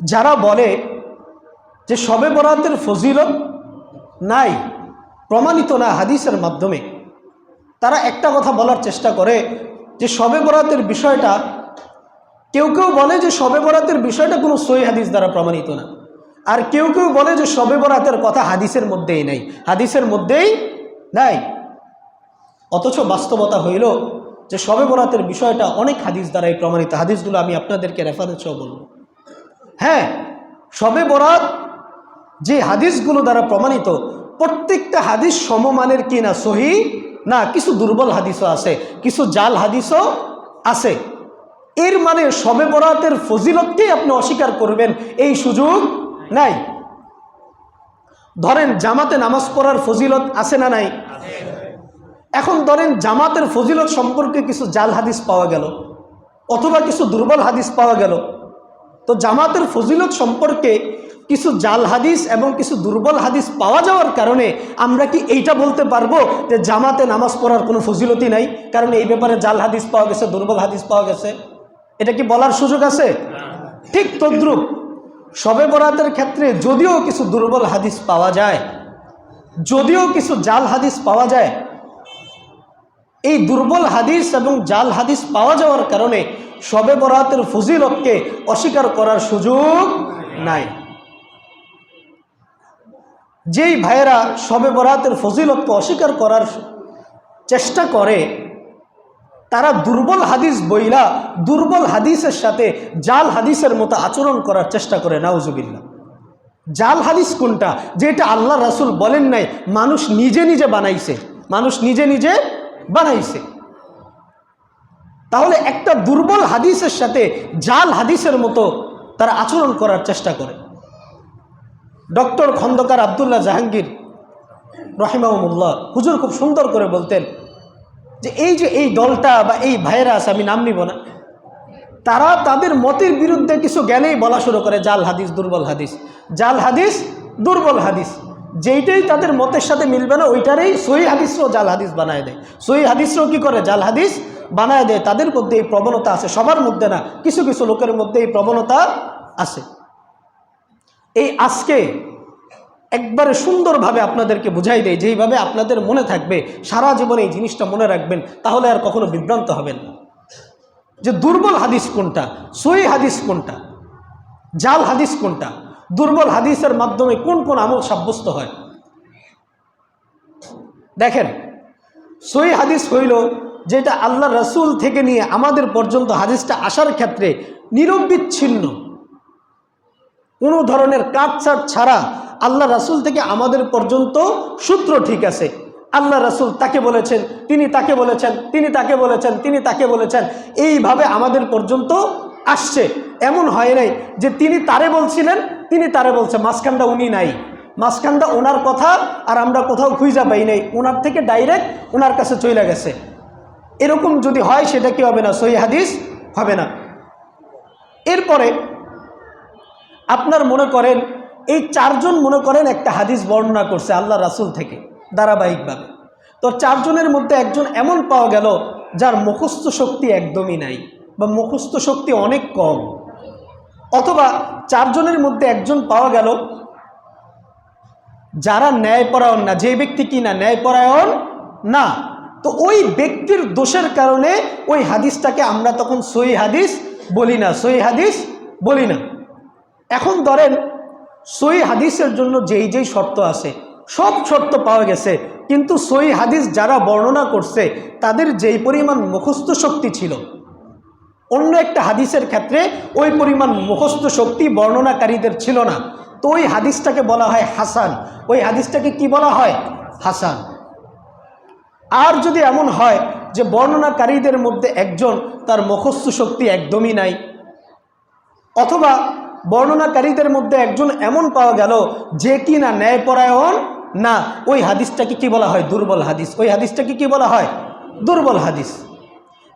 যারা বলে যে শবে বরাতের ফজিলত নাই, প্রমাণিত না হাদিসের মাধ্যমে, তারা একটা কথা বলার চেষ্টা করে যে শবে বরাতের বিষয়টা, কেউ কেউ বলে যে শবে বরাতের বিষয়টা কোনো সই হাদিস দ্বারা প্রমাণিত না। আর কেউ কেউ বলে যে শবে বরাতের কথা হাদিসের মধ্যেই নাই, হাদিসের মধ্যেই নাই। অথচ বাস্তবতা হইল যে শবে বরাতের বিষয়টা অনেক হাদিস দ্বারাই প্রমাণিত। হাদিসগুলো আমি আপনাদেরকে রেফারেন্সও বলব। হ্যাঁ শবে বরাত যে হাদিসগুলো দ্বারা প্রমাণিত, প্রত্যেকটা হাদিস সমমানের কি না সহি? না, কিছু দুর্বল হাদিসও আছে, কিছু জাল হাদিসও আছে। এর মানে শবে বরাতের ফজিলতকেই আপনি অস্বীকার করবেন, এই সুযোগ নাই। ধরেন জামাতে নামাজ পড়ার ফজিলত আছে না নাই? এখন ধরেন জামাতের ফজিলত সম্পর্কে কিছু জাল হাদিস পাওয়া গেল, অথবা কিছু দুর্বল হাদিস পাওয়া গেল তো জামাতের ফজিলত সম্পর্কে কিছু জাল হাদিস এবং কিছু দুর্বল হাদিস পাওয়া যাওয়ার কারণে আমরা কি এইটা বলতে পারব যে জামাতে নামাজ পড়ার কোনো ফজিলতি নাই? কারণ এই ব্যাপারে জাল হাদিস পাওয়া গেছে, দুর্বল হাদিস পাওয়া গেছে। এটা কি বলার সুযোগ আছে? ঠিক তদ্রুপ। শবে বরাতের ক্ষেত্রে যদিও কিছু দুর্বল হাদিস পাওয়া যায়, যদিও কিছু জাল হাদিস পাওয়া যায় এই দুর্বল হাদিস এবং জাল হাদিস পাওয়া যাওয়ার কারণে শবে বরাতের ফজিলতকে অস্বীকার করার সুযোগ নাই। যেই ভাইয়েরা শবে বরাতের ফজিলতকে অস্বীকার করার চেষ্টা করে, তারা দুর্বল হাদিস বইলা দুর্বল হাদিসের সাথে জাল হাদিসের মতো আচরণ করার চেষ্টা করে নাউজুবিল্লা জাল হাদিস কোনটা? যেটা আল্লাহ রাসুল বলেন নাই, মানুষ নিজে নিজে বানাইছে। মানুষ নিজে নিজে বানাইছে। তাহলে একটা দুর্বল হাদিসের সাথে জাল হাদিসের মতো তারা আচরণ করার চেষ্টা করে। ডক্টর খন্দকার আবদুল্লাহ জাহাঙ্গীর রহিমাউমুল্লাহ হুজুর খুব সুন্দর করে বলতেন যে এই যে এই দলটা বা এই ভাইরাস আমি নাম নিব না। তারা তাদের মতের বিরুদ্ধে কিছু জ্ঞানেই বলা শুরু করে, জাল হাদিস দুর্বল হাদিস। জাল হাদিস দুর্বল হাদিস। যেইটাই তাদের মতের সাথে মিলবে না, ওইটারই সহি হাদিসও জাল হাদিস বানায় দেয়। সহি হাদিসও কি করে? জাল হাদিস বানায় দেয়। তাদের মধ্যে এই প্রবণতা আছে, সবার মধ্যে না, কিছু কিছু লোকের মধ্যে এই প্রবণতা আছে। এই আজকে একবারে সুন্দরভাবে আপনাদেরকে বুঝাই দেয় যেইভাবে আপনাদের মনে থাকবে, সারা জীবনে এই জিনিসটা মনে রাখবেন, তাহলে আর কখনো বিভ্রান্ত হবেন না। যে দুর্বল হাদিস কোনটা? সই হাদিস কোনটা? জাল হাদিস কোনটা? দুর্বল হাদিসের মাধ্যমে কোন কোন আমল সাব্যস্ত হয়? দেখেন সই হাদিস হইল যেটা আল্লাহ রসুল থেকে নিয়ে আমাদের পর্যন্ত হাদিসটা আসার ক্ষেত্রে নিরবিচ্ছিন্ন। কোনো ধরনের কাটছাট ছাড়া আল্লাহ রাসুল থেকে আমাদের পর্যন্ত সূত্র ঠিক আছে। আল্লাহ রাসুল তাকে বলেছেন, তিনি তাকে বলেছেন, তিনি তাকে বলেছেন, তিনি তাকে বলেছেন। এইভাবে আমাদের পর্যন্ত আসছে। এমন হয় নাই যে তিনি তারে বলছিলেন, তিনি তারে বলছে, মাঝখানটা উনি নাই। মাঝখানটা ওনার কথা আর আমরা কোথাও খুঁজা পাই নাই। ওনার থেকে ডাইরেক্ট ওনার কাছে চলে গেছে। এরকম যদি হয় সেটা কি হবে না? সহি হাদিস হবে না। এরপরে আপনার মনে করেন, এই চারজন মনে করেন একটা হাদিস বর্ণনা করছে আল্লাহ রাসুল থেকে ধারাবাহিকভাবে। তো চারজনের মধ্যে একজন এমন পাওয়া গেল যার মুখস্থ শক্তি একদমই নাই। বা মুখস্থ শক্তি অনেক কম। অথবা চারজনের মধ্যে একজন পাওয়া গেল, যারা ন্যায়পরায়ণ না যে ব্যক্তি কি না, ন্যায়পরায়ণ না। তো ওই ব্যক্তির দোষের কারণে ওই হাদিসটাকে আমরা তখন সই হাদিস বলি না সই হাদিস বলি না। এখন ধরেন সই হাদিসের জন্য যেই যেই শর্ত আছে, সব শর্ত পাওয়া গেছে, কিন্তু সই হাদিস যারা বর্ণনা করছে, তাদের যেই পরিমাণ মুখস্থ শক্তি ছিল অন্য একটা হাদিসের ক্ষেত্রে ওই পরিমাণ মুখস্থ শক্তি বর্ণনাকারীদের ছিল না। তো ওই হাদিসটাকে বলা হয় হাসান। ওই হাদিসটাকে কি বলা হয়? হাসান। আর যদি এমন হয় যে বর্ণনাকারীদের মধ্যে একজন তার মুখস্থ শক্তি একদমই নাই, অথবা বর্ণনাকারীদের মধ্যে একজন এমন পাওয়া গেল যে কি না ন্যায়পরায়ণ না, ওই হাদিসটাকে কি বলা হয়? দুর্বল হাদিস। ওই হাদিসটাকে কি বলা হয়? দুর্বল হাদিস।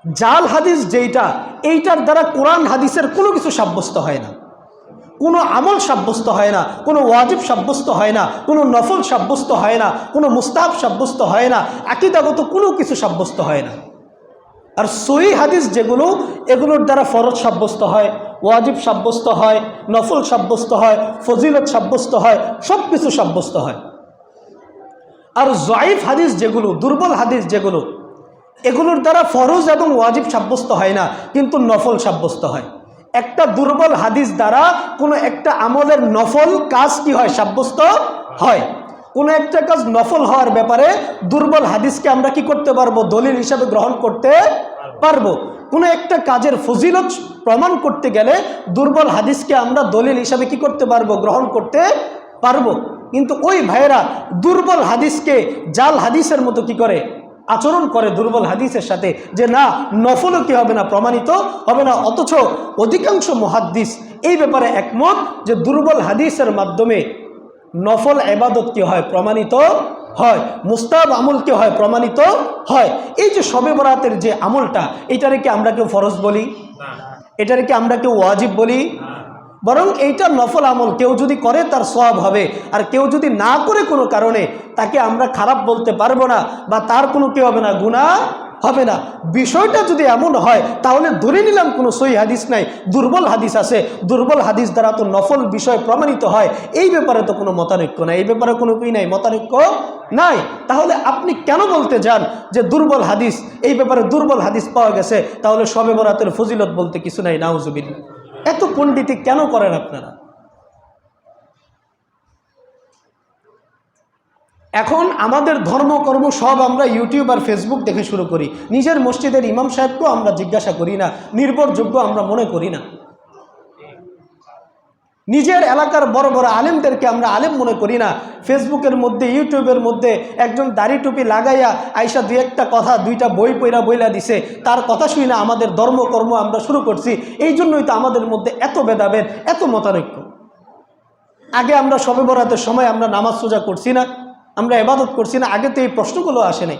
জাল হাদিস যেইটা, এইটার দ্বারা কোরআন হাদিসের কোনো কিছু সাব্যস্ত হয় না। কোনো আমল সাব্যস্ত হয় না, কোনো ওয়াজিব সাব্যস্ত হয় না, কোনো নফল সাব্যস্ত হয় না, কোনো মুস্তাব সাব্যস্ত হয় না, আকিদাগত কোনো কিছু সাব্যস্ত হয় না। আর সই হাদিস যেগুলো, এগুলোর দ্বারা ফরজ সাব্যস্ত হয়, ওয়াজিব সাব্যস্ত হয়, নফল সাব্যস্ত হয়, ফজিলত সাব্যস্ত হয় সব কিছু সাব্যস্ত হয়। আর জয়ীফ হাদিস যেগুলো, দুর্বল হাদিস যেগুলো এগুলোর দ্বারা ফরজ এবং ওয়াজিব সাব্যস্ত হয় না, কিন্তু নফল সাব্যস্ত হয়। একটা দুর্বল হাদিস দ্বারা কোনো একটা আমলের নফল কাজ কি হয়? সাব্যস্ত হয়। কোনো একটা কাজ নফল হওয়ার ব্যাপারে দুর্বল হাদিসকে আমরা কি করতে পারব? দলিল হিসাবে গ্রহণ করতে পারব। কোনো একটা কাজের ফজিলত প্রমাণ করতে গেলে দুর্বল হাদিসকে আমরা দলিল হিসাবে কি করতে পারব? গ্রহণ করতে পারব। কিন্তু ওই ভাইয়েরা দুর্বল হাদিসকে জাল হাদিসের মতো কি করে? আচরণ করে দুর্বল হাদিসের সাথে যে না নফলও কি হবে না প্রমাণিত হবে না। অথচ অধিকাংশ মহাদ্দিস এই ব্যাপারে একমত যে দুর্বল হাদিসের মাধ্যমে নফল এবাদত কি হয়? প্রমাণিত হয়। মুস্তাব আমল কি হয়? প্রমাণিত হয়। এই যে শবে বরাতের যে আমলটা এটারে কি আমরা কেউ ফরজ বলি? এটারে কি আমরা কেউ ওয়াজিব বলি? বরং এইটা নফল আমল। কেউ যদি করে, তার সব হবে। আর কেউ যদি না করে কোনো কারণে, তাকে আমরা খারাপ বলতে পারব না বা তার কোনো কেউ হবে না গুণা হবে না। বিষয়টা যদি এমন হয়, তাহলে ধরে নিলাম কোনো সই হাদিস নাই, দুর্বল হাদিস আছে। দুর্বল হাদিস দ্বারা তো নফল বিষয় প্রমাণিত হয়। এই ব্যাপারে তো কোনো মতানৈক্য নাই। এই ব্যাপারে কোনো কি নাই? মতানৈক্য নাই। তাহলে আপনি কেন বলতে যান যে দুর্বল হাদিস? এই ব্যাপারে দুর্বল হাদিস পাওয়া গেছে। তাহলে সবে বরাতের ফজিলত বলতে কিছু নাই। নাউজুবিল্লা এত পণ্ডিতি কেন করেন আপনারা? এখন আমাদের ধর্মকর্ম সব আমরা ইউটিউব আর ফেসবুক দেখে শুরু করি। নিজের মসজিদের ইমাম সাহেবকেও আমরা জিজ্ঞাসা করি না, নির্ভরযোগ্য আমরা মনে করি না। নিজের এলাকার বড় বড় আলেমদেরকে আমরা আলেম মনে করি না। ফেসবুকের মধ্যে ইউটিউবের মধ্যে একজন দাড়ি টুপি লাগাইয়া আইসা দুই একটা কথা, দুইটা বই পইরা বইলা দিছে। তার কথা শুই না, আমাদের ধর্মকর্ম আমরা শুরু করছি। এই জন্যই তো আমাদের মধ্যে এত ভেদাভেদ, এত মতানৈক্য। আগে আমরা সবে বরাতের সময় আমরা নামাজ সোজা করছি না, আমরা এবাদত করছি না, আগে তো এই প্রশ্নগুলো আসে নাই।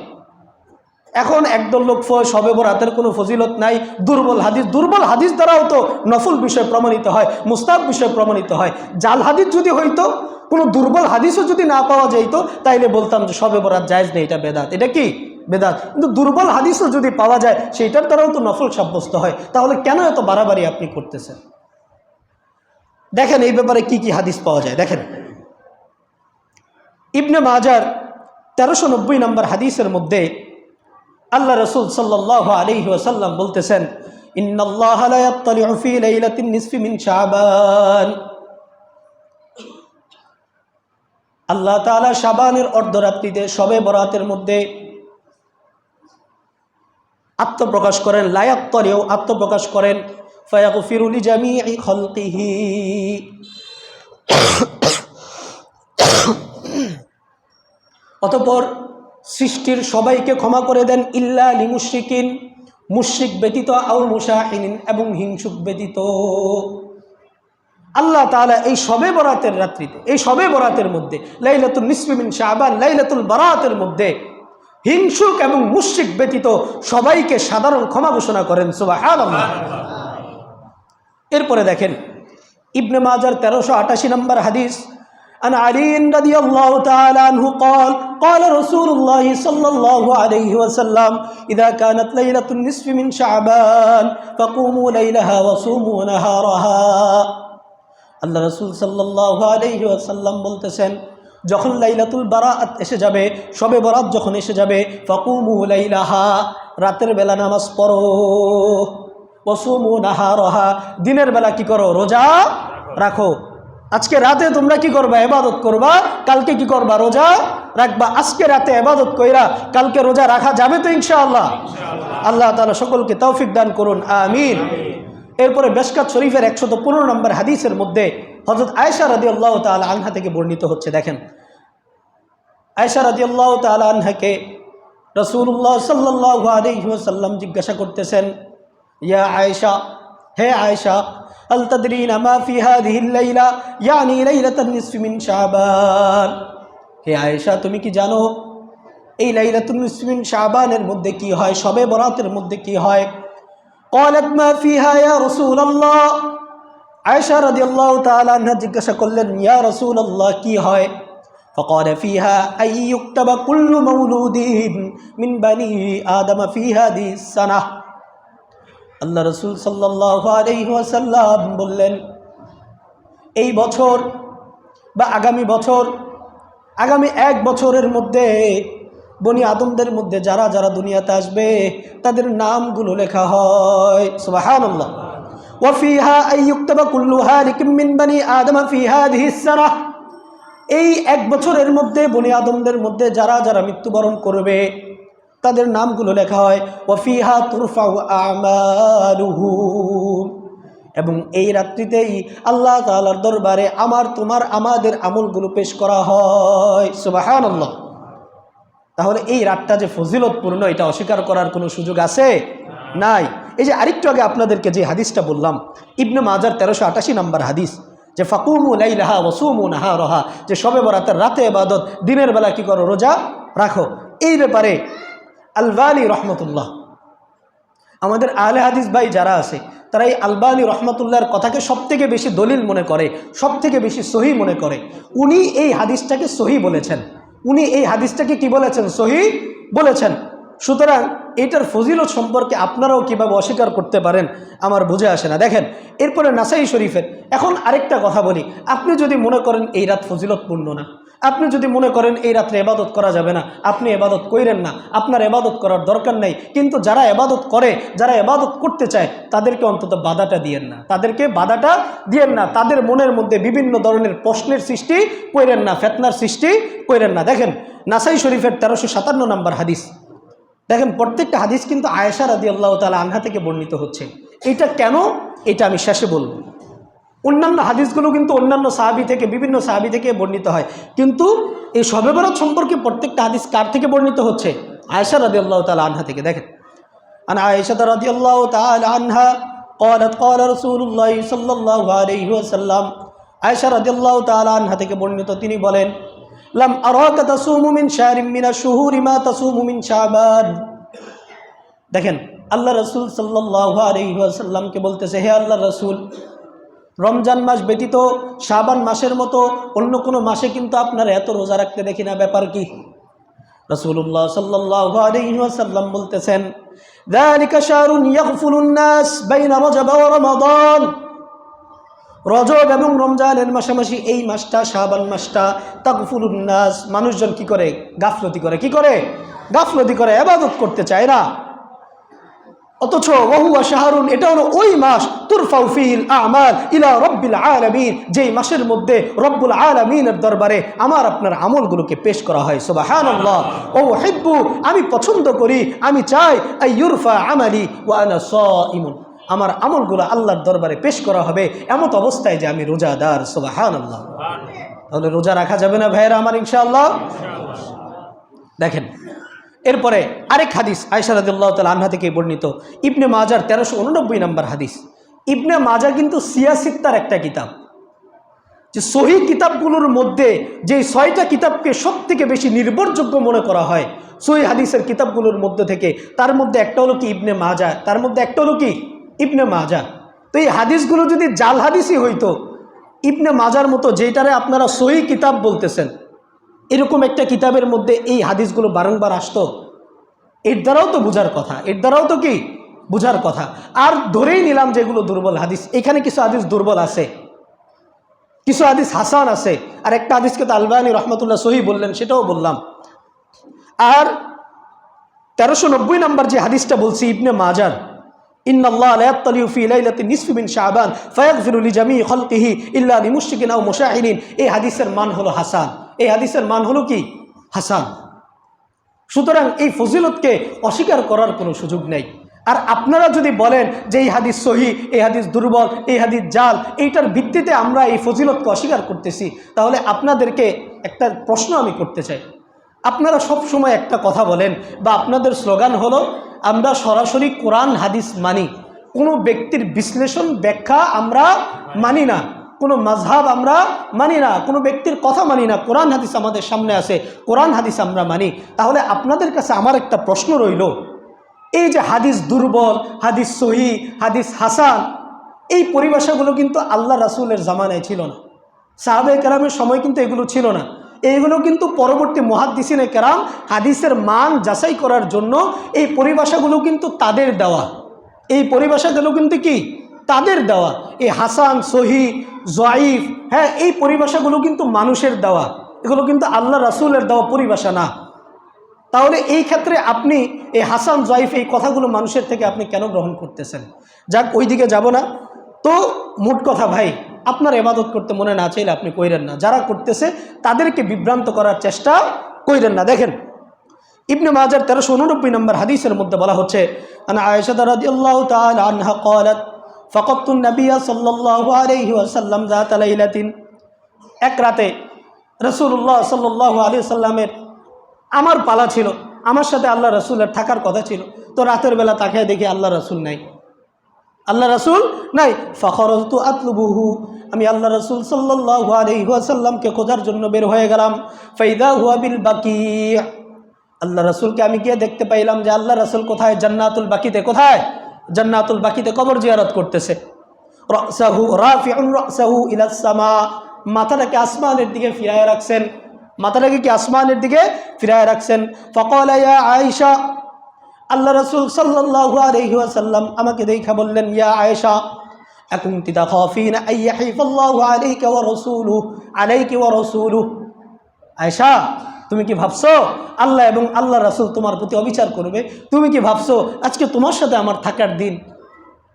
এখন একদল লোক সবে বরাতের কোনো ফজিলত নাই। দুর্বল হাদিস দুর্বল হাদিস দ্বারাও তো নফল বিষয় প্রমাণিত হয় মুস্তাব বিষয় প্রমাণিত হয়। জাল হাদিস যদি হইতো, কোনো দুর্বল হাদিসও যদি না পাওয়া যাইতো, তাইলে বলতাম যে সবে বরাত জায়জ নেই, এটা বেদাত। এটা কি? বেদাত। কিন্তু দুর্বল হাদিসও যদি পাওয়া যায়, সেইটার দ্বারাও তো নফল সাব্যস্ত হয়। তাহলে কেন এত বাড়াবাড়ি আপনি করতেছেন? দেখেন এই ব্যাপারে কি কি হাদিস পাওয়া যায়। দেখেন। ইবনে মাজার তেরোশো নব্বই নম্বর হাদিসের মধ্যে আল্লাহ রসুল সাল্লাহ আলহি ওসাল্লাম বলতেছেন আল্লাহ তাআলা শাবানের অর্ধরাত্রিতে শবে বরাতের মধ্যে আত্মপ্রকাশ করেন লায়াত্তরেও আত্মপ্রকাশ করেন ফয়াগফিরুলি জামিই খলকিহি। অতপর সৃষ্টির সবাইকে ক্ষমা করে দেন ইল্লা আলী মুশ্রিকিন। মুশ্রিক ব্যতীত আউ মুশাহিন এবং হিংসুক ব্যতীত। আল্লাহ তাআলা এই সবে বরাতের রাত্রিতে, এই সবে বরাতের মধ্যে লাইলাতুল নিসমিন শাহবান লাইলাতুল বরাতের মধ্যে হিংসুক এবং মুশ্রিক ব্যতীত সবাইকে সাধারণ ক্ষমা ঘোষণা করেন, সুবহানাল্লাহ। এরপরে দেখেন, ইবনে মাজার তেরোশো আটাশি নম্বর হাদিস عن علي رضي الله تعالى عنه قال قال رسول الله صلى الله عليه وسلم إذا كانت ليلة النصف من شعبان فقوموا ليلها وصوموا نهارها আল্লাহ রসুল সাল্লাহ আলহি আসাল্লাম বলতেছেন যখন লাইলাতুল বারাত এসে যাবে সবে বরাত যখন এসে যাবে ফকুমু লাইলাহা রাতের বেলা নামাজ পড়ো ওসুমু নাহা রহা দিনের বেলা কি করো রোজা রাখো আজকে রাতে তোমরা কি করবা? এবাদত করবা। কালকে কি করবা? রোজা রাখবা। আজকে রাতে এবাদত কইরা কালকে রোজা রাখা যাবে তো ইনশাআল্লাহ। আল্লাহ তালা সকলকে তৌফিক দান করুন। আমিন। এরপরে বেশকাত শরীফের একশত পনেরো নম্বর হাদিসের মধ্যে হজরত আয়সা রাদি আল্লাহ তালা আনহা থেকে বর্ণিত হচ্ছে দেখেন। আয়সা রাদি আল্লাহ তালা আনহাকে রসুল্লাহ সাল্লাহ আলহিহাসাল্লাম জিজ্ঞাসা করতেছেন ইয়া আয়েশা হে আয়েশা هل تدرين ما في هذه الليلة يعني ليلة النصف من شعبان হে আয়েশা তুমি কি জানো এই লাইলাতুল নিসফ মিন শাবানের মধ্যে কি হয় সবে বরাতের মধ্যে কি হয় قالت ما فيها يا رسول الله আয়েশা রাদিয়াল্লাহু তাআলা আনহা জিজ্ঞাসা করলেন ইয়া রাসূলুল্লাহ কি হয় فقال فيها أن يكتب كل مولود من بني آدم في هذه السنة আল্লাহ রসুল সাল্লাহ বললেন, এই বছর বা আগামী বছর, আগামী এক বছরের মধ্যে বনি আদমদের মধ্যে যারা যারা দুনিয়াতে আসবে, তাদের নামগুলো লেখা হয়। বানি আদম ফি হাদিহি সানাহ এই এক বছরের মধ্যে বনি আদমদের মধ্যে যারা যারা মৃত্যুবরণ করবে তাদের নামগুলো লেখা হয় ওফিহা তুরফাউ আমালুহু। এবং এই রাত্রিতেই আল্লাহ তাআলার দরবারে আমার, তোমার, আমাদের আমলগুলো পেশ করা হয়। সুবহানাল্লাহ। তাহলে এই রাতটা যে ফজিলতপূর্ণ, এটা অস্বীকার করার কোনো সুযোগ আছে? নাই। এই যে আরেকটু আগে আপনাদেরকে যে হাদিসটা বললাম, ইবনে মাজার তেরোশো আটাশি নম্বর হাদিস, যে ফাকুমু লাইলাহা ওসুমু নাহা রহা যে সবে বরাতের রাতে এবাদত দিনের বেলা কি করো, রোজা রাখো। এই ব্যাপারে আলবানি রহমতুল্লাহ। আমাদের আহলে হাদিস ভাই যারা আছে, তারা এই আলবানী রহমতুল্লাহর কথাকে সব থেকে বেশি দলিল মনে করে সব থেকে বেশি সহি মনে করে। উনি এই হাদিসটাকে সহি বলেছেন। উনি এই হাদিসটাকে কি বলেছেন? সহি বলেছেন। সুতরাং এটার ফজিলত সম্পর্কে আপনারাও কীভাবে অস্বীকার করতে পারেন, আমার বুঝে আসে না। দেখেন, এরপরে নাসাই শরীফের এখন আরেকটা কথা বলি। আপনি যদি মনে করেন এই রাত ফজিলতপূর্ণ না আপনি যদি মনে করেন এই রাত্রে এবাদত করা যাবে না, আপনি এবাদত কইরেন না, আপনার এবাদত করার দরকার নেই, কিন্তু যারা এবাদত করে, যারা এবাদত করতে চায়, তাদেরকে অন্তত বাধাটা দিয়েন না। তাদেরকে বাধাটা দিয়েন না। তাদের মনের মধ্যে বিভিন্ন ধরনের প্রশ্নের সৃষ্টি কইরেন না, ফেতনার সৃষ্টি কইরেন না। দেখেন, নাসাই শরীফের তেরোশো সাতান্ন নম্বর হাদিস। দেখেন, প্রত্যেকটা হাদিস কিন্তু আয়েশা রাদি আল্লাহ তালা আনহা থেকে বর্ণিত হচ্ছে। এটা কেন? এটা আমি শেষে বলব। অন্যান্য হাদিসগুলো কিন্তু অন্যান্য সাহাবি থেকে বিভিন্ন সাহাবি থেকে বর্ণিত হয় কিন্তু এই শবে বরাত সম্পর্কে প্রত্যেকটা হাদিস কার থেকে বর্ণিত হচ্ছে আয়েশা রাদি আল্লাহ তালা আনহা থেকে দেখেন আন আয়েশা রাদি আল্লাহ তালা আনহা قالت قال رسول الله صلى الله عليه وسلم আয়েশা রাদিয়াল্লাহু তাআলা আনহা থেকে বর্ণিত তিনি বলেন লাম আরাকা তাসুমু মিন শাহরিন মিনা শুহুরি মা তাসুমু মিন শাবান দেখেন আল্লাহ রসুল সাল্লাল্লাহু আলাইহি ওয়াসাল্লামকে বলতেছে হে আল্লাহ রসুল রমজান মাস ব্যতীত শাবান মাসের মতো অন্য কোনো মাসে কিন্তু আপনার এত রোজা রাখতে দেখি না। ব্যাপার কি? রসুল্লাহ সাল্লাম বলতেছেন রজব এবং রমজানের মাসামাসি এই মাসটা সাবান মাসটা তাকফুলুন্নাস মানুষজন কি করে? গাফলতি করে। কি করে? গাফলতি করে আবাদত করতে চায় না। অথচ ওহুয়া শাহরুন, এটা হলো ওই মাস, তুরফাউ ফিল আমাল ইলা রব্বিল আলামিন, যেই মাসের মধ্যে রব্বুল আলামিনের দরবারে আমার আপনার আমলগুলোকে পেশ করা হয়। সুবহানাল্লাহ। ও হিব্বু আমি পছন্দ করি, আমি চাই, আই ইউরফা আমালি ওয়া আনা সাইমুন। আমার আমলগুলো আল্লাহর দরবারে পেশ করা হবে, এমত অবস্থায় যে আমি রোজাদার। সুবহানাল্লাহ। তাহলে রোজা রাখা যাবে না ভাইয়েরা আমার, ইনশাআল্লাহ? দেখেন এরপরে আরেক হাদিস আয়সা রাদিল্লাহ তাল আনহা থেকে বর্ণিত। ইবনে মাজার তেরোশো উননব্বই নম্বর হাদিস। ইবনে মাজা কিন্তু সিয়াসিত্তার একটা কিতাব। যে সহি কিতাবগুলোর মধ্যে যে ছয়টা কিতাবকে সব থেকে বেশি নির্ভরযোগ্য মনে করা হয়, সহি হাদিসের কিতাবগুলোর মধ্যে থেকে, তার মধ্যে একটা হলো কি ইবনে মাজা তার মধ্যে একটা হলো কি ইবনে মাজা তো এই হাদিসগুলো যদি জাল হাদিসই হইতো, ইবনে মাজার মতো যেটারে আপনারা সহি কিতাব বলতেছেন এরকম একটা কিতাবের মধ্যে এই হাদিসগুলো বারংবার আসতো এর দ্বারাও তো বুঝার কথা এর দ্বারাও তো কি বুঝার কথা আর ধরেই নিলাম যেগুলো দুর্বল হাদিস এখানে কিছু হাদিস দুর্বল আছে কিছু হাদিস হাসান আছে আর একটা হাদিসকে তো আলবানী রহমতুল্লাহ সহি বললেন সেটাও বললাম আর তেরোশো নব্বই নম্বর যে হাদিসটা বলছি ইবনে মাজার إن الله لا يطلع في ليلة النصف من شعبان فيغفر لجميع خلقه إلا لمشرك أو مشاهدين এই হাদিসের মান হলো হাসান এই হাদিসের মান হলো কি? হাসান। সুতরাং এই ফজিলতকে অস্বীকার করার কোনো সুযোগ নেই। আর আপনারা যদি বলেন যে এই হাদিস সহি, এই হাদিস দুর্বল, এই হাদিস জাল, এইটার ভিত্তিতে আমরা এই ফজিলতকে অস্বীকার করতেছি, তাহলে আপনাদেরকে একটা প্রশ্ন আমি করতে চাই। আপনারা সব সময় একটা কথা বলেন বা আপনাদের স্লোগান হলো, আমরা সরাসরি কোরআন, হাদিস মানি। কোনো ব্যক্তির বিশ্লেষণ, ব্যাখ্যা আমরা মানি না। কোনো মাঝহাব আমরা মানি না, কোনো ব্যক্তির কথা মানি না, কোরআন হাদিস আমাদের সামনে আছে, কোরআন হাদিস আমরা মানি। তাহলে আপনাদের কাছে আমার একটা প্রশ্ন রইল, এই যে হাদিস দুর্বল, হাদিস সহি, হাদিস হাসান, এই পরিভাষাগুলো কিন্তু আল্লাহ রাসুলের জামানায় ছিল না। সাহাবে কেরামের সময় কিন্তু এগুলো ছিল না। এইগুলো কিন্তু পরবর্তী মহাদ্দিসিনে কেরাম হাদিসের মান যাচাই করার জন্য এই পরিভাষাগুলো কিন্তু তাদের দেওয়া। এই পরিভাষাগুলো কিন্তু কি? তাদের দেওয়া এই হাসান সহি জয়ীফ হ্যাঁ এই পরিভাষাগুলো কিন্তু মানুষের দেওয়া এগুলো কিন্তু আল্লাহ রাসুলের দেওয়া পরিভাষা না তাহলে এই ক্ষেত্রে আপনি এই হাসান জয়ীফ এই কথাগুলো মানুষের থেকে আপনি কেন গ্রহণ করতেছেন যাক ওই দিকে যাব না তো মোট কথা ভাই আপনার এবাদত করতে মনে না চাইলে আপনি কইরেন না যারা করতেছে তাদেরকে বিভ্রান্ত করার চেষ্টা কইরেন না দেখেন ইবনে মাজার তেরোশো উননব্বই নম্বর হাদিসের মধ্যে বলা হচ্ছে আন আয়েশা রাদিয়াল্লাহু তাআলা আনহা قالت ফকতুন নবিয়া সাল্লাসাল্লাম আলহি আসাল্লাম এক রাতে রসুল্লাহ সাল্লাহ আলি সাল্লামের আমার পালা ছিল। আমার সাথে আল্লাহ রসুলের থাকার কথা ছিল। তো রাতের বেলা তাকে দেখি আল্লাহ রসুল নাই। আল্লাহ রসুল নাই। ফখরজ তু আতলুবুহু। আমি আল্লাহ রসুল সাল্লাহ আলহিহাসাল্লামকে খোঁজার জন্য বের হয়ে গেলাম। ফৈদা হুয়া বিল বাকি। আল্লাহ রসুলকে আমি গিয়ে দেখতে পাইলাম যে আল্লাহ রসুল কোথায়? জান্নাতুল বাকিতে কোথায়? জান্নাতুল বাকিতে কবর জিয়ারত করতেছে রসাহু রাফিউন রসাহু ইলাসমা মাথাটাকে আসমানের দিকে ফিরায় রাখছেন মাথাটাকে কি আসমানের দিকে ফিরায় রাখছেন ফকল ইয়া আয়েশা আল্লাহ রসুল সাল্লাল্লাহু আলাইহি ওয়াসাল্লাম আমাকে দেখা বললেন ইয়া আয়েশা أكنت تخافين أن يحيف الله عليك ورسوله عليك ورسوله আয়েশা তুমি কি ভাবছ? আল্লাহ এবং আল্লাহ রাসূল তোমার প্রতি অবিচার করবে? তুমি কি ভাবছ, আজকে তোমার সাথে আমার থাকার দিন?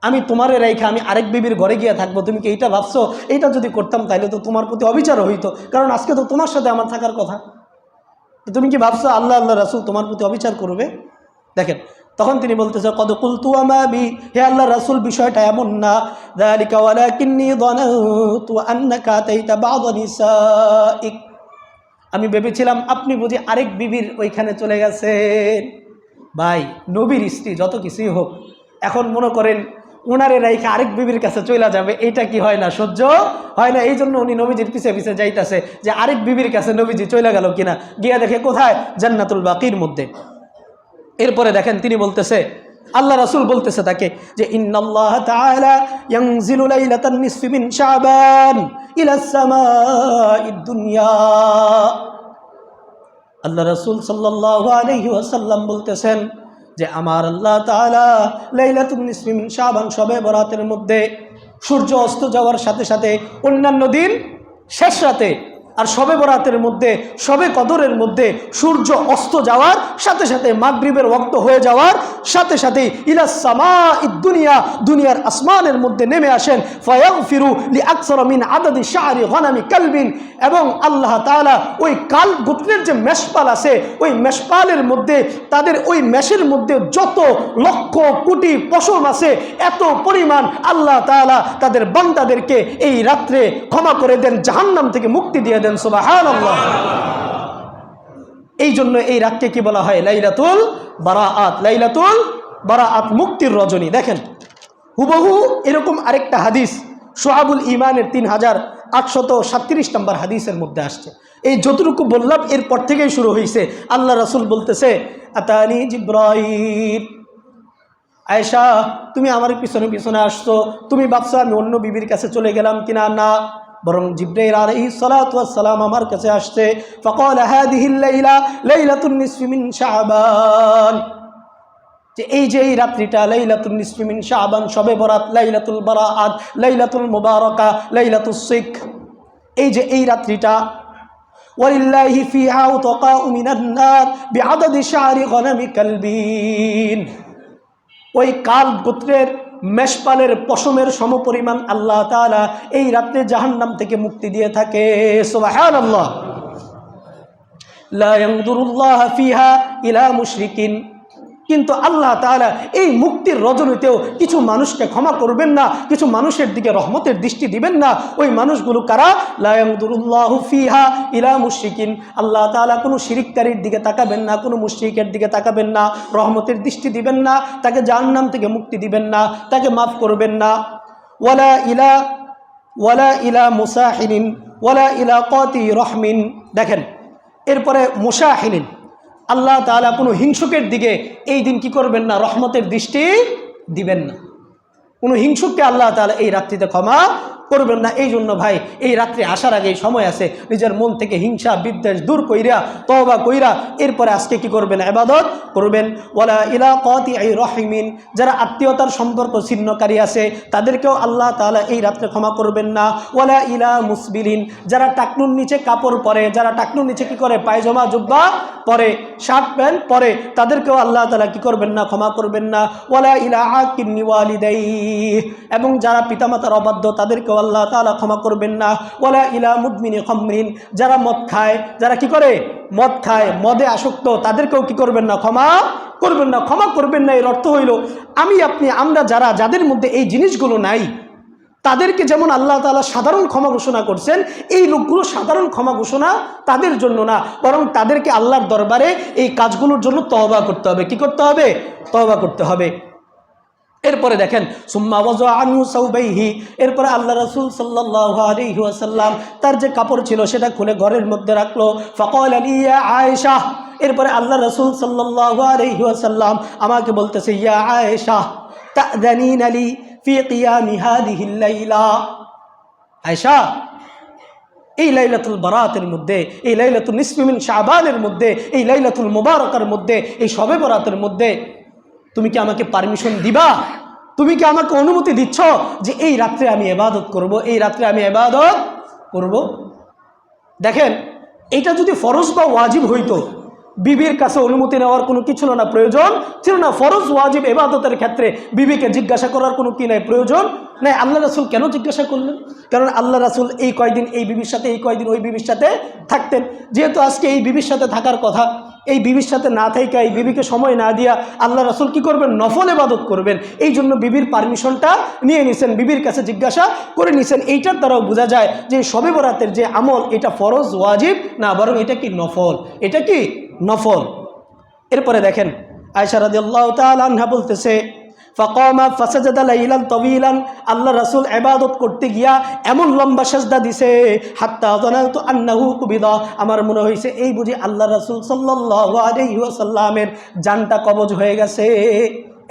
আমি তোমারে রেখে আমি আরেক বিবির ঘরে গিয়ে থাকব, তুমি কি এইটা ভাবছ? এইটা যদি করতাম তাহলে তো তোমার প্রতি অবিচার হইতো। কারণ আজকে তো তোমার সাথে আমার থাকার কথা। তুমি কি ভাবছ, আল্লাহ আল্লাহ রাসূল তোমার প্রতি অবিচার করবে? দেখেন, তখন তিনি বলতেছে, কদ কুলতু আমাবি হে আল্লাহ রাসূল, বিষয়টা এমন না। যালিকা ওয়ালাকিন্নী যানাতু আন্নাকা আতাইতা বা'দ নিসাইক। আমি ভেবেছিলাম, আপনি বুঝি আরেক বিবির ওইখানে চলে গেছেন? ভাই, নবীর স্ত্রী যত কিছুই হোক, এখন মনে করেন ওনারে রাইখা আরেক বিবির কাছে চলে যাবে, এইটা কি হয় না সহ্য? হয় না এই জন্য উনি নবীজির পিছে পিছে যাইতেছে যে আরেক বিবির কাছে নবীজি চলে গেল কিনা? গিয়া দেখে কোথায়? জান্নাতুল বাকির মধ্যে। এরপরে দেখেন, তিনি বলতেছে আল্লাহ রাসূল বলতেছে তাকে যে, ইন্নাল্লাহ দুনিয়া। আল্লাহ রাসূল সাল্লাল্লাহু বলতেছেন যে, আমার আল্লাহ শাবান শবে বরাতের মধ্যে সূর্য অস্ত যাওয়ার সাথে সাথে অন্যান্য দিন শেষ রাতে আর শবে বরাতের মধ্যে শবে কদরের মধ্যে সূর্য অস্ত যাওয়ার সাথে সাথে মাগরিবের ওক্ত হয়ে যাওয়ার সাথে সাথে ইলাসামা দুনিয়া, দুনিয়ার আসমানের মধ্যে নেমে আসেন। ফয়াং ফিরু লি আকসর মিন আদাদি শাহরি গনামি কালবিন। এবং আল্লাহ তাআলা ওই কাল গোত্রের যে মেষপাল আছে, ওই মেষপালের মধ্যে, তাদের ওই মেষের মধ্যে যত লক্ষ কোটি পশম আছে, এত পরিমাণ আল্লাহ তাআলা তাদের বান্দাদেরকে এই রাত্রে ক্ষমা করে দেন, জাহান্নাম থেকে মুক্তি দিয়ে দেন। সুবাহান এই জন্য এই রাতকে কি বলা হয়? লাইলাতুল বারাআত। লাইলাতুল বারাআত মুক্তির রজনী। দেখেন, হুবহু এরকম আরেকটা হাদিস, সোহাবুল ইমানের তিন হাজার আটশত সাতত্রিশ নম্বর হাদিসের মধ্যে আসছে। এই যতটুকু বললাম এরপর থেকেই শুরু হয়েছে আল্লাহ রাসূল বলতেছে, আতানি জিব্রাইল। আয়েশা, তুমি আমার পিছনে পিছনে আসছো। তুমি ভাবছ আমি অন্য বিবির কাছে চলে গেলাম কিনা? না। বরং জিব্রাইল ওয়াস সালাম আমার কাছে আসছে, ফাকাল হাদিহিল লাইলা লাইলাতুন নিসফি মিন শাবান। যে এই যে এই রাত্রিটা লাইলাতুল নিসফি মিন শাবান শবে বরাত, লাইলাতুল বারাআত, লাইলাতুল মুবারাকা, লাইলাতুস সিক। এই যে এই রাত্রিটা, ওয়ালিল্লাহি ফিহা উতকাউ মিনান নার বিআদাদি শারি গনামি কালবিন। ওই কাল গোত্রের মেষপালের পশমের সমপরিমাণ আল্লাহ তালা এই রাত্রে জাহান্নাম থেকে মুক্তি দিয়ে থাকে। সুবহানাল্লাহ। লা ইলা মুশরিকিন। কিন্তু আল্লাহ তাআলা এই মুক্তির রজনীতেও কিছু মানুষকে ক্ষমা করবেন না, কিছু মানুষের দিকে রহমতের দৃষ্টি দিবেন না। ওই মানুষগুলো কারা? লায়ামদুরুল্লাহ ফিহা ইলা মুশরিকিন। আল্লাহ তাআলা কোনো শিরিককারীর দিকে তাকাবেন না, কোনো মুশরিকের দিকে তাকাবেন না, রহমতের দৃষ্টি দিবেন না, তাকে জাহান্নাম থেকে মুক্তি দিবেন না, তাকে মাফ করবেন না। ওয়ালা ইলা ওয়ালা ইলা মুসাহিনিন ওয়ালা ইলা কতি রহমিন। দেখেন, এরপরে মুসাহিনিন আল্লাহ তালা কোনো হিংসুকের দিকে এই দিন কি করবেন না? রহমতের দৃষ্টি দিবেন না। কোনো হিংসুককে আল্লাহ তাআলা এই রাত্রিতে ক্ষমা করবেন না। এই জন্য ভাই, এই রাত্রে আসার আগে সময় আছে, নিজের মন থেকে হিংসা, বিদ্বেষ দূর কইরা, তওবা কইরা, এরপরে আজকে কি করবেন? এবাদত করবেন। ওয়ালা ইলা কতি এই রহিমিন, যারা আত্মীয়তার সম্পর্ক ছিন্নকারী আছে, তাদেরকেও আল্লাহ তাআলা এই রাত্রে ক্ষমা করবেন না। ওলা ইলা মুসবিলিন, যারা টাকনুর নিচে কাপড় পরে, যারা টাকনুর নিচে কি করে? পায়জামা, জুব্বা পরে, শার্ট, প্যান্ট পরে, তাদেরকেও আল্লাহ তালা কি করবেন না? ক্ষমা করবেন না। ওলা ইলা আকিন্নি ওয়ালিদাই এবং যারা পিতামাতার অবাধ্য, তাদেরকেও আল্লাহ তাআলা ক্ষমা করবেন না। ওয়ালা ইলা মুদমিনি খমরিন, যারা মদ খায়, যারা কি করে? মদ খায়, মদে আসক্ত, তাদেরকেও কি করবেন না? ক্ষমা করবেন না, ক্ষমা করবেন না, এর অর্থ হইল, আমি, আপনি, আমরা যারা, যাদের মধ্যে এই জিনিসগুলো নাই, তাদেরকে যেমন আল্লাহ তাআলা সাধারণ ক্ষমা ঘোষণা করছেন, এই লোকগুলো সাধারণ ক্ষমা ঘোষণা তাদের জন্য না, বরং তাদেরকে আল্লাহর দরবারে এই কাজগুলোর জন্য তহবা করতে হবে। কি করতে হবে? তহবা করতে হবে। এরপরে দেখেন, সুম্মা ওয়াজ আনু সৌবাইহি এরপরে আল্লাহ রসুল সাল্লাহ আলাইহি ওয়াসাল্লাম তার যে কাপড় ছিল সেটা খুলে ঘরের মধ্যে রাখল। ফকল আলী ইয়া আয়েশা। এরপরে আল্লাহ রসুল সাল্লাহ আলাইহি ওয়াসাল্লাম আমাকে বলতেছে, ইয়া আয়েশা তাদানিন আলী ফি কিয়ামি হাদিহিল আয়েশা, এই লাইলাতুল বারাতের মধ্যে, এই লাইলাতুল নিসমিমিন শাহবানের মধ্যে, এই লাইলাতুল মুবারকার মধ্যে, এই শবে বরাতের মধ্যে তুমি কি আমাকে পারমিশন দিবা? তুমি কি আমাকে অনুমতি দিচ্ছ যে এই রাত্রে আমি এবাদত করব? এই রাত্রে আমি এবাদত করব? দেখেন, এটা যদি ফরজ বা ওয়াজিব হইতো, বিবির কাছে অনুমতি নেওয়ার কোনো কি ছিল না, প্রয়োজন ছিল না। ফরজ, ওয়াজিব এবাদতের ক্ষেত্রে বিবিকে জিজ্ঞাসা করার কোনো কি নাই, প্রয়োজন নাই। আল্লাহ রাসুল কেন জিজ্ঞাসা করলেন? কারণ আল্লাহ রাসুল এই কয়দিন এই বিবির সাথে, এই কয়দিন ওই বিবির সাথে থাকতেন। যেহেতু আজকে এই বিবির সাথে থাকার কথা এই বিবির সাথে না থাইকা, এই বিবিকে সময় না দিয়া আল্লাহ রাসুল কি করবেন? নফল এবাদত করবেন। এই জন্য বিবির পারমিশনটা নিয়ে নিছেন, বিবির কাছে জিজ্ঞাসা করে নিছেন। এইটার দ্বারাও বোঝা যায় যে সবে বরাতের যে আমল, এটা ফরজ, ওয়াজিব না, বরং এটা কি নফল? এটা কি নফল? এরপরে দেখেন আয়সা রাজি আল্লাহ তালহা বলতেছে ফকমা ফাসাজাদা লাইলান তবিলান আল্লাহ রাসুল এবাদত করতে গিয়া এমন লম্বা সাজদা দিছে, হাত্তা তো আন্নাহু কুবিদা। আমার মনে হয়েছে এই বুঝি আল্লাহ রাসুল সাল্লাহ আলহিহাসাল্লামের জানটা কবজ হয়ে গেছে।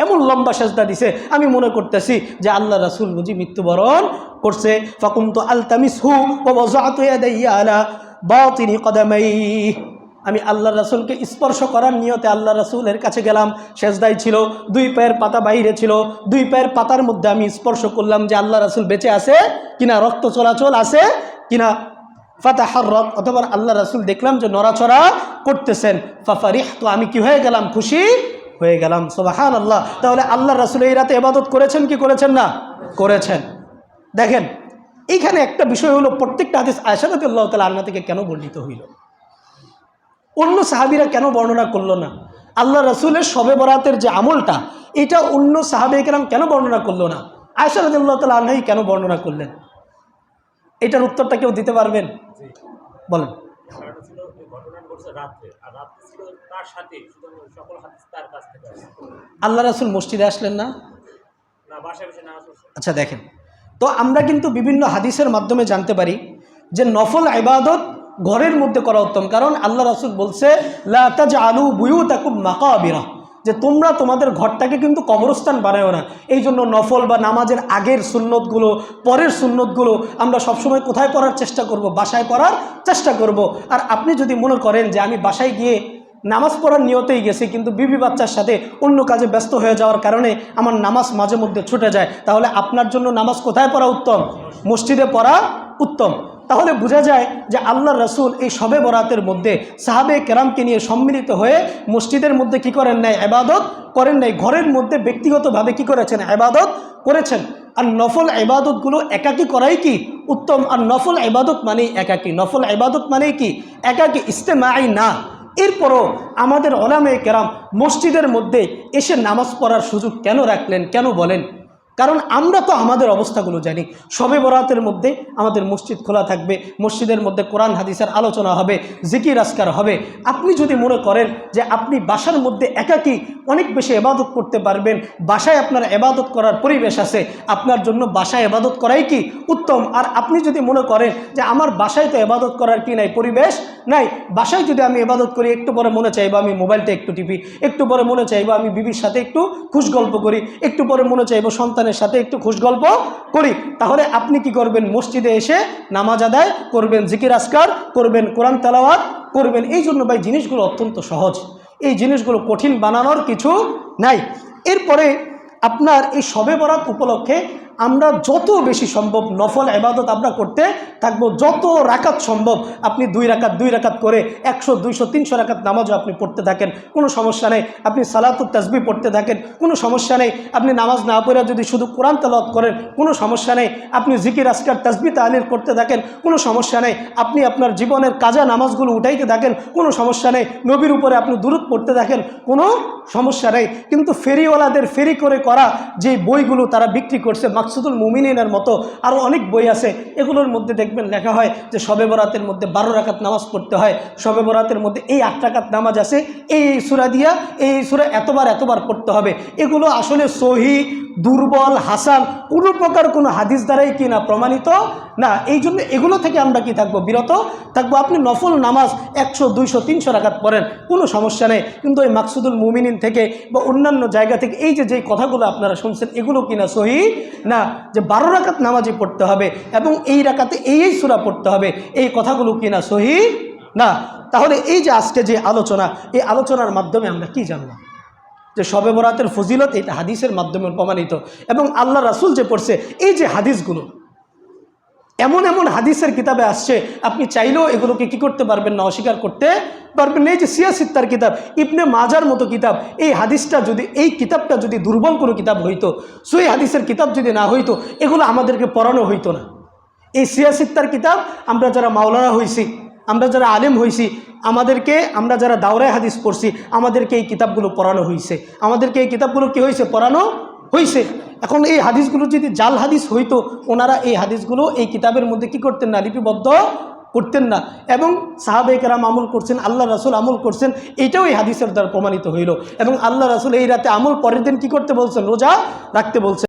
এমন লম্বা সাজদা দিছে, আমি মনে করতেছি যে আল্লাহ রাসুল বুঝি মৃত্যুবরণ করছে। ফকুম তো আলতামিস হু ও বজাত আলা বা তিনি কদামাই আমি আল্লাহ রাসুলকে স্পর্শ করার নিয়তে আল্লাহ রাসুলের কাছে গেলাম। শেষদাই ছিল, দুই পায়ের পাতা বাইরে ছিল। দুই পায়ের পাতার মধ্যে আমি স্পর্শ করলাম যে আল্লাহ রাসুল বেঁচে আছে কিনা, রক্ত চলাচল আছে কিনা। ফাতাহার রক অথবা আল্লাহ রাসুল দেখলাম যে নড়াচড়া করতেছেন। ফাফারিহ তো আমি কি হয়ে গেলাম? খুশি হয়ে গেলাম। সোবাহান আল্লাহ তাহলে আল্লাহ রাসুল এই রাতে এবাদত করেছেন কি করেছেন না? করেছেন। দেখেন এইখানে একটা বিষয় হলো, প্রত্যেকটা হাদিস আয়সারত আল্লাহ তালা আল্লাহ থেকে কেন বর্ণিত হইল? অন্য সাহাবিরা কেন বর্ণনা করল না? আল্লাহ রসুলের শবে বরাতের যে আমলটা এটা অন্য সাহাবে কেরাম কেন বর্ণনা করল না? আয়সা রাজিল্লাহ তালা আল্লাহ কেন বর্ণনা করলেন? এটার উত্তরটা কেউ দিতে পারবেন? বলেন। আল্লাহ রাসুল মসজিদে আসলেন না? আচ্ছা দেখেন। তো আমরা কিন্তু বিভিন্ন হাদিসের মাধ্যমে জানতে পারি যে নফল ইবাদত ঘরের মধ্যে করা উত্তম। কারণ আল্লাহ রাসুল বলছে লাতাজ আলু বুয়ু তাকুব মাকাবিরা যে তোমরা তোমাদের ঘরটাকে কিন্তু কবরস্থান বানায়ও না। এই জন্য নফল বা নামাজের আগের সুন্নতগুলো, পরের সুন্নতগুলো আমরা সবসময় কোথায় পড়ার চেষ্টা করব? বাসায় পড়ার চেষ্টা করব। আর আপনি যদি মনে করেন যে আমি বাসায় গিয়ে নামাজ পড়ার নিয়তেই গেছি, কিন্তু বিবি বাচ্চার সাথে অন্য কাজে ব্যস্ত হয়ে যাওয়ার কারণে আমার নামাজ মাঝে মধ্যে ছুটে যায়, তাহলে আপনার জন্য নামাজ কোথায় পড়া উত্তম? মসজিদে পড়া উত্তম। তাহলে বোঝা যায় যে আল্লাহ রসুল এই শবে বরাতের মধ্যে সাহাবে কেরামকে নিয়ে সম্মিলিত হয়ে মসজিদের মধ্যে কি করেন নাই? এবাদত করেন নাই। ঘরের মধ্যে ব্যক্তিগতভাবে কি করেছেন? এবাদত করেছেন। আর নফল এবাদতগুলো একাকি করাই কি? উত্তম। আর নফল এবাদত মানেই একাকি। নফল এবাদত মানেই কি? একাকি ইস্তেমাই না। এরপরও আমাদের অলামে কেরাম মসজিদের মধ্যে এসে নামাজ পড়ার সুযোগ কেন রাখলেন? কেন বলেন? কারণ আমরা তো আমাদের অবস্থাগুলো জানি। সবে বরাতের মধ্যে আমাদের মসজিদ খোলা থাকবে, মসজিদের মধ্যে কোরআন, হাদিসের আলোচনা হবে, জিকির আসকার হবে। আপনি যদি মনে করেন যে আপনি বাসার মধ্যে একাকি অনেক বেশি এবাদত করতে পারবেন, বাসায় আপনার এবাদত করার পরিবেশ আছে, আপনার জন্য বাসায় এবাদত করাই কি উত্তম? আর আপনি যদি মনে করেন যে আমার বাসায় তো এবাদত করার কি নাই পরিবেশ নাই, বাসায় যদি আমি এবাদত করি, একটু পরে মনে চাইব আমি মোবাইলটা একটু টিপি, একটু পরে মনে চাইব আমি বিবির সাথে একটু খুশ গল্প করি, একটু পরে মনে চাইব সন্তানের সাথে একটু খুশ গল্প করি, তাহলে আপনি কি করবেন? মসজিদে এসে নামাজ আদায় করবেন, জিকির আসকার করবেন, কোরআন তেলাওয়াত করবেন। এই জন্য ভাই, জিনিসগুলো অত্যন্ত সহজ। এই জিনিসগুলো কঠিন বানানোর কিছু নাই। এরপরে আপনার এই শবে বরাত উপলক্ষে আমরা যত বেশি সম্ভব নফল এবাদত আমরা করতে থাকব, যত রাকাত সম্ভব আপনি দুই রাকাত দুই রাকাত করে একশো, দুইশো, তিনশো রাকাত নামাজও আপনি পড়তে থাকেন, কোনো সমস্যা নেই। আপনি সালাতুর তাসবি পড়তে থাকেন, কোনো সমস্যা নেই। আপনি নামাজ না পড়ে যদি শুধু কোরআন তেলাওয়াত করেন, কোনো সমস্যা নেই। আপনি জিকির আসকার তাসবি তাহলিল করতে থাকেন, কোনো সমস্যা নেই। আপনি আপনার জীবনের কাজা নামাজগুলো উঠাইতে থাকেন, কোনো সমস্যা নেই। নবীর উপরে আপনি দূরত পড়তে থাকেন, কোনো সমস্যা নেই। কিন্তু ফেরিওয়ালাদের ফেরি করে করা যে বইগুলো তারা বিক্রি করছে মাকসুদুল মুমিনিনের মতো আরও অনেক বই আছে, এগুলোর মধ্যে দেখবেন লেখা হয় যে শবে বরাতের মধ্যে বারো রাকাত নামাজ পড়তে হয়, শবে বরাতের মধ্যে এই আট রাকাত নামাজ আছে, এই সুরা দিয়া এই সুরা এতবার এতবার পড়তে হবে। এগুলো আসলে সহি, দুর্বল, হাসান, কোনো প্রকার কোনো হাদিস দ্বারাই কিনা প্রমাণিত? না, এই জন্য এগুলো থেকে আমরা কি থাকব? বিরত থাকব। আপনি নফল নামাজ একশো, দুইশো, তিনশো রাখাত পড়েন, কোনো সমস্যা নেই। কিন্তু ওই মাকসুদুল মুমিনিন থেকে বা অন্যান্য জায়গা থেকে এই যে যেই কথাগুলো আপনারা শুনছেন, এগুলো কিনা সহি? না, যে বারো রাকাত নামাজই পড়তে হবে এবং এই রাকাতে এই এই সুরা পড়তে হবে, এই কথাগুলো কিনা সহি? না। তাহলে এই যে আজকে যে আলোচনা, এই আলোচনার মাধ্যমে আমরা কি জানলাম যে শবে বরাতের ফজিলত এটা হাদিসের মাধ্যমে প্রমাণিত এবং আল্লাহ রাসুল যে পড়ছে, এই যে হাদিসগুলো এমন এমন হাদিসের কিতাবে আসছে, আপনি চাইলেও এগুলোকে কি করতে পারবেন না, অস্বীকার করতে পারবেন এই যে সিয়াসিত্তার কিতাব, ইবনে মাজার মতো কিতাব, এই হাদিসটা যদি, এই কিতাবটা যদি দুর্বল কোনো কিতাব হইতো, সই হাদিসের কিতাব যদি না হইতো, এগুলো আমাদেরকে পড়ানো হইতো না। এই সিয়াসিত্তার কিতাব, আমরা যারা মাওলানা হইছি, আমরা যারা আলেম হইছি, আমাদেরকে, আমরা যারা দাওরায় হাদিস পড়ছি, আমাদেরকে এই কিতাবগুলো পড়ানো হয়েছে আমাদেরকে এই কিতাবগুলো কি হয়েছে পড়ানো হয়েছে এখন এই হাদিসগুলো যদি জাল হাদিস হইতো, ওনারা এই হাদিসগুলো এই কিতাবের মধ্যে কি করতেন না, লিপিবদ্ধ করতেন না। এবং সাহাবেকেরাম আমল করছেন আল্লাহ রাসুল আমল করছেন, এটাও এই হাদিসের দ্বারা প্রমাণিত হইল। এবং আল্লাহ রাসুল এই রাতে আমল পরের দিন কি করতে বলছেন? রোজা রাখতে বলছেন।